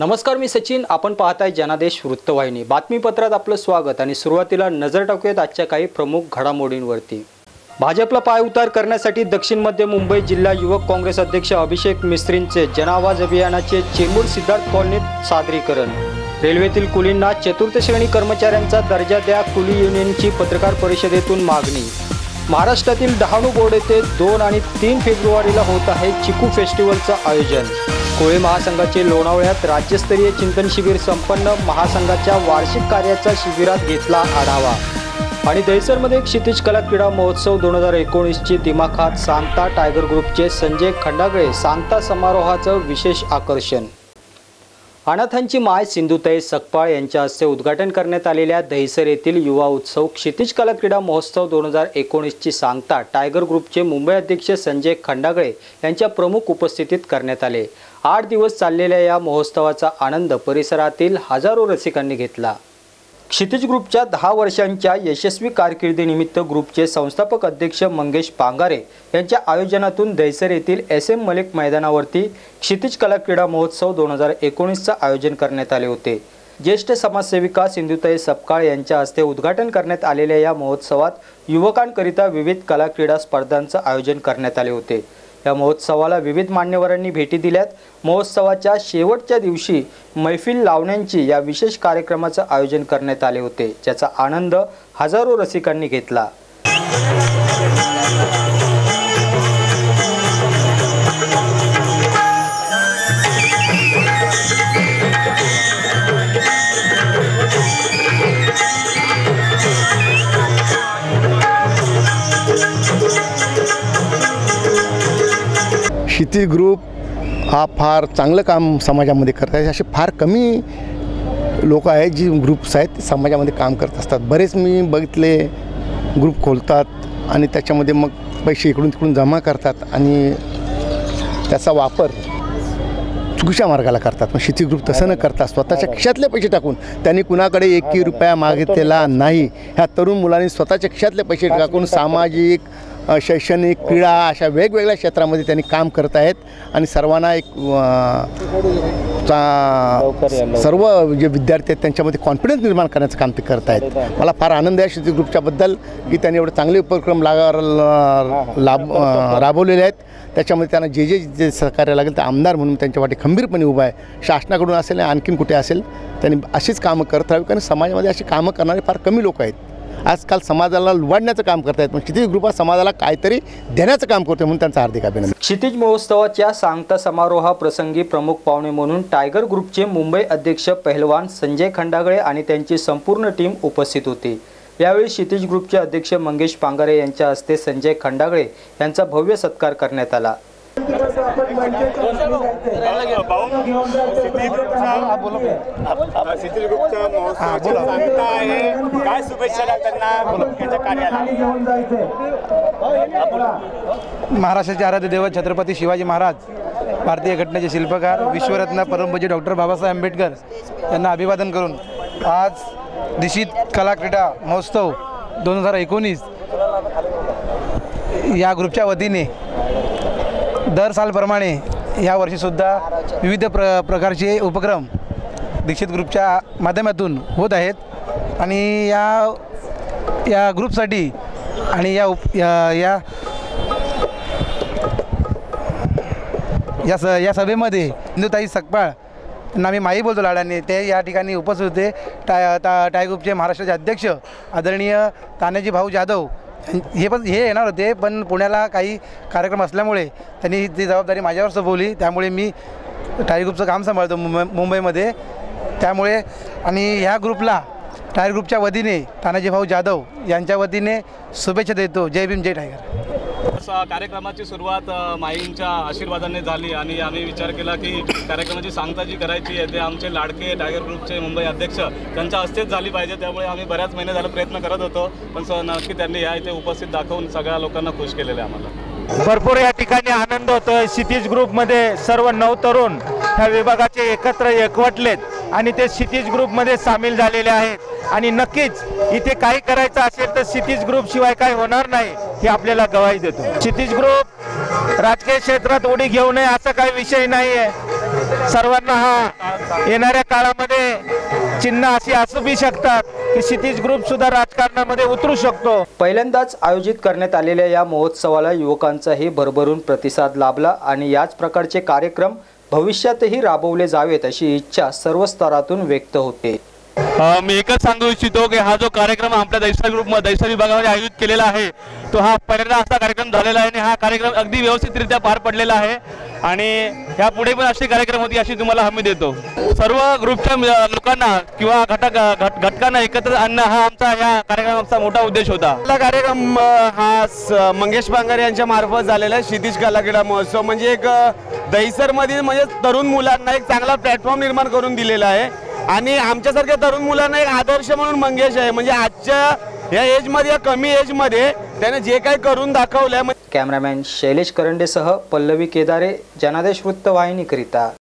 नमस्कार मी सचिन आपण पाहताय जनादेश वृत्तवाहिनी. बातमीपत्रात आपलं स्वागत आणि सुरुवातीला नजर टाकूयात आजच्या काही प्रमुख घडामोडींवरती. भाजपला पायउतार करण्यासाठी दक्षिण मध्य मुंबई जिल्हा युवक काँग्रेस अध्यक्ष अभिषेक मिस्त्रींचे जनावाज अभियानाचे चेंबूर सिद्धार्थ कॉलनीत सादरीकरण. रेल्वेतील कुलींना चतुर्थ श्रेणी कर्मचाऱ्यांचा दर्जा द्या कुली युनियनची पत्रकार परिषदेतून मागणी. महाराष्ट्रातील डहाणू बोर्ड येथे दोन आणि तीन फेब्रुवारीला होत आहे चिकू फेस्टिवलचं आयोजन. कोळी महासंघाचे लोणावळ्यात राज्यस्तरीय चिंतन शिबिर संपन्न महासंघाच्या वार्षिक कार्याचा शिबिरात घेतला आढावा. आणि दहिसरमध्ये क्षितिज कला क्रीडा महोत्सव दोन हजार एकोणीसची दिमाखात सांता टायगर ग्रुपचे संजय खंडागळे सांता समारोहाचं विशेष आकर्षण. अनाथांची माय सिंधुताई सकपाळ यांच्या हस्ते उद्घाटन करण्यात आलेल्या दहिसर येथील युवा उत्सव क्षितिज कला क्रीडा महोत्सव दोन हजार एकोणीसची सांगता टायगर ग्रुपचे मुंबई अध्यक्ष संजय खंडागळे यांच्या प्रमुख उपस्थितीत करण्यात आले. आठ दिवस चाललेल्या या महोत्सवाचा आनंद परिसरातील हजारो रसिकांनी घेतला. क्षितिज ग्रुपच्या दहा वर्षांच्या यशस्वी कारकिर्दीनिमित्त ग्रुपचे संस्थापक अध्यक्ष मंगेश पांगारे यांच्या आयोजनातून दहिसर येथील एस एम मलिक मैदानावरती क्षितिज कला क्रीडा महोत्सव दोन हजार एकोणीसचं आयोजन करण्यात आले होते. ज्येष्ठ समाजसेविका सिंधुताई सपकाळ यांच्या हस्ते उद्घाटन करण्यात आलेल्या या महोत्सवात युवकांकरिता विविध कला क्रीडा स्पर्धांचं आयोजन करण्यात आले होते. या महोत्सवाला विविध मान्यवरांनी भेटी दिल्यात. महोत्सवाच्या शेवटच्या दिवशी मैफिल लावण्यांची या विशेष कार्यक्रमाचं आयोजन करण्यात आले होते ज्याचा आनंद हजारो रसिकांनी घेतला. क्षिती ग्रुप हा फार चांगलं काम समाजामध्ये करत आहे. असे फार कमी लोक आहेत जी ग्रुप्स आहेत ते समाजामध्ये काम करत असतात. बरेच मी बघितले ग्रुप खोलतात आणि त्याच्यामध्ये मग पैसे इकडून तिकडून जमा करतात आणि त्याचा वापर चुकीच्या मार्गाला करतात. पण शेती ग्रुप तसं न करता स्वतःच्या खिशातले पैसे टाकून त्यांनी कुणाकडे एकही रुपया मागितलेला नाही. ह्या तरुण मुलांनी स्वतःच्या खिशातले पैसे टाकून. सामाजिक शैक्षणिक क्रीडा अशा वेगवेगळ्या क्षेत्रामध्ये त्यांनी काम करत आहेत आणि सर्वांना एक सर्व जे विद्यार्थी आहेत त्यांच्यामध्ये कॉन्फिडन्स निर्माण करण्याचं काम ते करत आहेत. मला फार आनंद आहे शेती ग्रुपच्याबद्दल की त्यांनी एवढे चांगले उपक्रम लागा लाभ राबवलेले आहेत. त्याच्यामध्ये त्यांना जे जे जे सहकार्य लागेल ते आमदार म्हणून त्यांच्या वाटे खंबीरपणे उभा आहे. शासनाकडून असेल आणि आणखीन कुठे असेल त्यांनी अशीच कामं करत राहावी कारण समाजामध्ये अशी कामं करणारे फार कमी लोक आहेत. आजकाल समाजाला लुबाडण्याचं काम करतायत. पण क्षितिज ग्रुप हा समाजाला काहीतरी देण्याचं काम करतो म्हणून त्यांचं हार्दिक अभिनंदन. क्षितिज महोत्सवाच्या सांगता समारोहाप्रसंगी प्रमुख पाहुणे म्हणून टायगर ग्रुपचे मुंबई अध्यक्ष पहलवान संजय खंडागळे आणि त्यांची संपूर्ण टीम उपस्थित होती. यावेळी क्षितिज ग्रुपचे अध्यक्ष मंगेश पांगारे यांच्या हस्ते संजय खंडागळे यांचा भव्य सत्कार करण्यात आला. काय शुभेच्छा महाराष्ट्राचे आराध्य देव छत्रपती शिवाजी महाराज भारतीय घटनेचे शिल्पकार विश्वरत्न परमपजी डॉक्टर बाबासाहेब आंबेडकर यांना अभिवादन करून आज निशित कला क्रीडा महोत्सव दोन हजार एकोणीस या ग्रुपच्या वतीने दर सालप्रमाणे या वर्षीसुद्धा विविध प्र प्रकारचे उपक्रम दीक्षित ग्रुपच्या माध्यमातून होत आहेत. आणि या या ग्रुपसाठी आणि या उप या या या स या सभेमध्ये हिंदुताई सकपाळ त्यांना आम्ही माई बोलतो लाडाने. ते या ठिकाणी उपस्थित होते. टाय ता टाय ग्रुपचे महाराष्ट्राचे अध्यक्ष आदरणीय तानाजी भाऊ जाधव हे पण हे येणार होते पण पुण्याला काही कार्यक्रम असल्यामुळे त्यांनी ती जबाबदारी माझ्यावर सोपवली. त्यामुळे मी टायर ग्रुपचं काम सांभाळतो मुंबई मुंबईमध्ये. त्यामुळे आणि ह्या ग्रुपला टायर ग्रुपच्या वतीने तानाजी भाऊ जाधव यांच्या वतीने शुभेच्छा देतो. जय भीम जय टायगर. असा कार्यक्रमाची सुरुवात माईंच्या आशीर्वादाने झाली आणि आम्ही विचार केला की कार्यक्रमाची सांगता जी करायची आहे ते आमचे लाडके टायगर ग्रुपचे मुंबई अध्यक्ष त्यांच्या हस्तेच झाली पाहिजे. त्यामुळे आम्ही बऱ्याच महिने झाला प्रयत्न करत होतो पण स नक्की त्यांनी या इथे उपस्थित दाखवून सगळ्या लोकांना खुश केलेलं आहे आम्हाला. भरपूर या ठिकाणी आनंद होतोय. क्षितिज ग्रुपमध्ये सर्व नऊ तरुण ह्या विभागाचे एकत्र एकवटलेत आणि ते क्षितिज ग्रुपमध्ये सामील झालेले आहेत. आणि नक्कीच इथे काही करायचं असेल तर क्षितिज ग्रुप शिवाय काय होणार नाही हे आपल्याला गवाही देतो. क्षितिज ग्रुप राजकीय क्षेत्रात उडी घेऊ नये असा काही विषय नाही आहे सर्वांना हा येणाऱ्या काळामध्ये चिन्ह अशी असू बी शकतात की क्षितिज ग्रुप सुद्धा राजकारणामध्ये उतरू शकतो. पहिल्यांदाच आयोजित करण्यात आलेल्या या महोत्सवाला युवकांचाही भरभरून प्रतिसाद लाभला आणि याच प्रकारचे कार्यक्रम भविष्यातही राबवले जावेत अशी इच्छा सर्व स्तरातून व्यक्त होते. मी एकच सांगू इच्छितो की हा जो कार्यक्रम आपल्या दैसा ग्रुप दैसा विभागामध्ये आयोजित केलेला आहे तो हा पहिल्यांदा असा कार्यक्रम झालेला आहे आणि हा कार्यक्रम अगदी व्यवस्थितरित्या पार पडलेला आहे. आणि ह्या पुढे पण असे कार्यक्रम होती अशी तुम्हाला हमी देतो. सर्व ग्रुपच्या लोकांना किंवा घटक घटकांना एकत्र आणणं हा आमचा या कार्यक्रमाचा मोठा उद्देश होता. आपला कार्यक्रम हा मंगेश बांगर यांच्या मार्फत झालेला आहे क्षितिज कलाक्रीडा महोत्सव. म्हणजे एक दहिसरमधील म्हणजे तरुण मुलांना एक चांगला प्लॅटफॉर्म निर्माण करून दिलेला आहे. आणि आमच्यासारख्या तरुण मुलांना एक आदर्श म्हणून मंगेश आहे. म्हणजे आजच्या या एजमध्ये या कमी एजमध्ये त्याने जे काही करून दाखवलं आहे कॅमेरामॅन शैलेश करंडेसह पल्लवी केदारे जनादेश वृत्तवाहिनीकरिता.